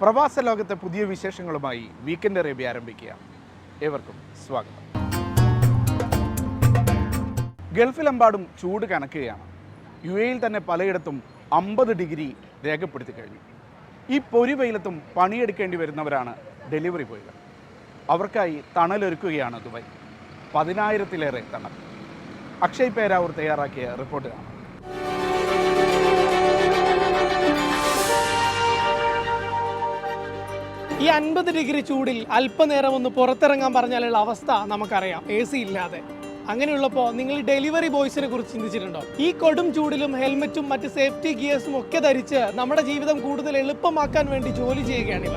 പ്രവാസ ലോകത്തെ പുതിയ വിശേഷങ്ങളുമായി വീക്കെൻഡ് അറേബ്യ ആരംഭിക്കുക. ഏവർക്കും സ്വാഗതം. ഗൾഫിലെമ്പാടും ചൂട് കനക്കുകയാണ്. യു എയിൽ തന്നെ പലയിടത്തും അമ്പത് ഡിഗ്രി രേഖപ്പെടുത്തി കഴിഞ്ഞു. ഈ പൊരിവെയിലത്തും പണിയെടുക്കേണ്ടി വരുന്നവരാണ് ഡെലിവറി ബോയ്കൾ. അവർക്കായി തണലൊരുക്കുകയാണ് ദുബായ്. പതിനായിരത്തിലേറെ തണൽ. അക്ഷയ് പേരാവൂർ തയ്യാറാക്കിയ റിപ്പോർട്ട് കാണാം. ഈ അൻപത് ഡിഗ്രി ചൂടിൽ അല്പനേരം ഒന്ന് പുറത്തിറങ്ങാൻ പറഞ്ഞാലുള്ള അവസ്ഥ നമുക്കറിയാം. എ സി ഇല്ലാതെ. അങ്ങനെയുള്ളപ്പോൾ നിങ്ങൾ ഡെലിവറി ബോയ്സിനെ കുറിച്ച് ചിന്തിച്ചിട്ടുണ്ടോ? ഈ കൊടും ചൂടിലും ഹെൽമറ്റും മറ്റ് സേഫ്റ്റി ഗിയേഴ്സും ഒക്കെ ധരിച്ച് നമ്മുടെ ജീവിതം കൂടുതൽ എളുപ്പമാക്കാൻ വേണ്ടി ജോലി ചെയ്യുകയാണ്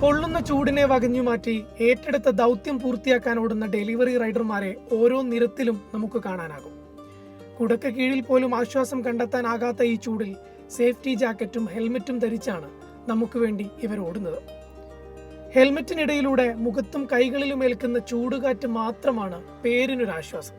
പൊള്ളുന്ന ചൂടിനെ വകഞ്ഞു മാറ്റി ഏറ്റെടുത്ത ദൗത്യം പൂർത്തിയാക്കാൻ ഓടുന്ന ഡെലിവറി റൈഡർമാരെ ഓരോ നിരത്തിലും നമുക്ക് കാണാനാകും. കുടക്ക് കീഴിൽ പോലും ആശ്വാസം കണ്ടെത്താനാകാത്ത ഈ ചൂടിൽ സേഫ്റ്റി ജാക്കറ്റും ഹെൽമെറ്റും ധരിച്ചാണ് നമുക്ക് വേണ്ടി ഇവർ ഓടുന്നത്. ഹെൽമെറ്റിനിടയിലൂടെ മുഖത്തും കൈകളിലും ഏൽക്കുന്ന ചൂടുകാറ്റ് മാത്രമാണ് പേരിനൊരാശ്വാസം.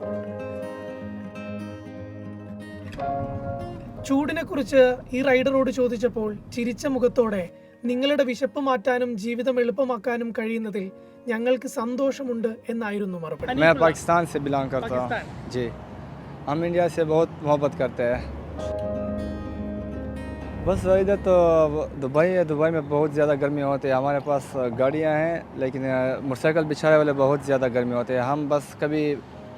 ചൂടിനെ കുറിച്ച് ഈ റൈഡറോട് ചോദിച്ചപ്പോൾ ചിരിച്ച മുഖത്തോടെ നിങ്ങളുടെ വിശപ്പ് മാറ്റാനും ജീവിതം എളുപ്പമാക്കാനും കഴിയുന്നതിൽ ഞങ്ങൾക്ക് സന്തോഷമുണ്ട് എന്നായിരുന്നു മറുപടി. हम इंडिया से बहुत मोहब्बत करते हैं। बस इधर तो दुबई है दुबई में बहुत ज़्यादा गर्मी होती है। हमारे पास गाड़ियाँ हैं लेकिन मोटरसाइकिल बिछाने वाले बहुत ज़्यादा गर्मी होती है। हम बस कभी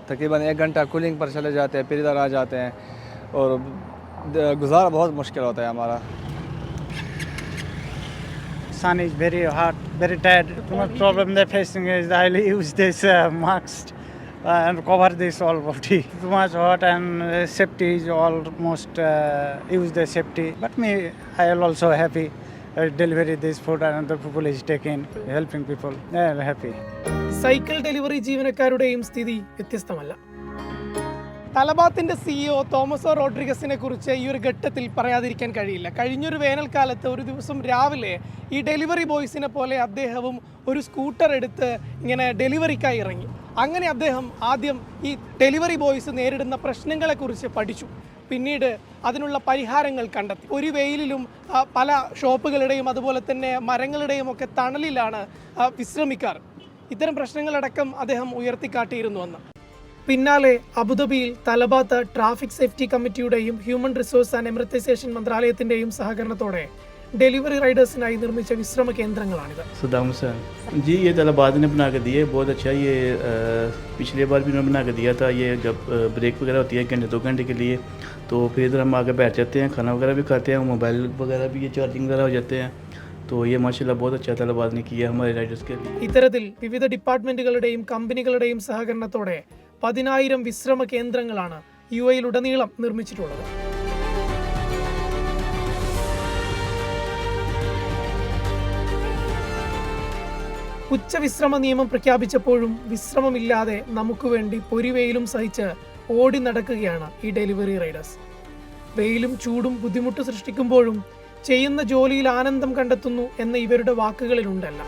तकरीबन एक घंटा कूलिंग पर चले जाते हैं फिर इधर आ जाते हैं। और गुजारा बहुत मुश्किल होता है हमारा। Sun is very hot, very tired. Too much problem they're facing is I use and cover this all body. Too much hot and uh, safety is almost uh, use the safety. But me, I am also happy. Uh, delivery this food and other people is taking, helping people. They are happy. Cycle delivery ജീവനക്കാരുടെയും സ്ഥിതി വ്യത്യസ്തമല്ല തലബാത്തിന്റെ CEO തോമസോ റോഡ്രിഗസിനെ കുറിച്ച് ഈ ഒരു ഘട്ടത്തിൽ പറയാതിരിക്കാൻ കഴിയില്ല. കഴിഞ്ഞൊരു വേനൽക്കാലത്ത് ഒരു ദിവസം രാവിലെ ഈ ഡെലിവറി ബോയ്സിനെ പോലെ അദ്ദേഹവും ഒരു സ്കൂട്ടർ എടുത്ത് ഇങ്ങനെ ഡെലിവറിക്കായി ഇറങ്ങി. അങ്ങനെ അദ്ദേഹം ആദ്യം ഈ ഡെലിവറി ബോയ്സ് നേരിടുന്ന പ്രശ്നങ്ങളെക്കുറിച്ച് പഠിച്ചു. പിന്നീട് അതിനുള്ള പരിഹാരങ്ങൾ കണ്ടെത്തി. ഒരു വെയിലിലും പല ഷോപ്പുകളുടെയും അതുപോലെ തന്നെ മരങ്ങളുടെയും ഒക്കെ തണലിലാണ് വിശ്രമിക്കാറ്. ഇത്തരം പ്രശ്നങ്ങളടക്കം അദ്ദേഹം ഉയർത്തിക്കാട്ടിയിരുന്നു അന്ന്. പിന്നാലെ അബുദാബിയിൽ തലബാത്ത് ട്രാഫിക് സേഫ്റ്റി കമ്മിറ്റിയുടെയും ഹ്യൂമൻ റിസോഴ്സ് ആൻഡ് എമർത്തൈസേഷൻ മന്ത്രാലയത്തിന്റെയും സഹകരണത്തോടെ ഡെലിവറി റൈഡേഴ്സിനായി നിർമ്മിച്ച വിശ്രമ കേന്ദ്രങ്ങളാണിത് सद्दाम हुसैन जी ये तलबाद ने बना के दिए बहुत अच्छा ये अ, पिछले बार भी उन्होंने बना के दिया था ये जब अ, ब्रेक वगैरह होती है घंटे दो घंटे के लिए तो फिर इधर हम आगे बैठ जाते हैं खाना वगैरह भी खाते हैं मोबाइल वगैरह भी ये चार्जिंग वगैरह हो जाते हैं तो ये माशाल्लाह बहुत अच्छा तलबाद ने किया हमारे राइडर्स के लिए ഇത്തരത്തിൽ വിവിധ ഡിപ്പാർട്ട്മെന്റുകളുടെയും കമ്പനികളുടെയും സഹകരണത്തോടെ പതിനായിരം വിശ്രമ കേന്ദ്രങ്ങളാണ് യു എയിലുടനീളം നിർമ്മിച്ചിട്ടുള്ളത്. ഉച്ചവിശ്രമ നിയമം പ്രഖ്യാപിച്ചപ്പോഴും വിശ്രമമില്ലാതെ നമുക്ക് വേണ്ടി പൊരിവെയിലും സഹിച്ച് ഓടി നടക്കുകയാണ് ഈ ഡെലിവറി റൈഡേഴ്സ്. വെയിലും ചൂടും ബുദ്ധിമുട്ട് സൃഷ്ടിക്കുമ്പോഴും ചെയ്യുന്ന ജോലിയിൽ ആനന്ദം കണ്ടെത്തുന്നു എന്ന ഇവരുടെ വാക്കുകളിലുണ്ടല്ല.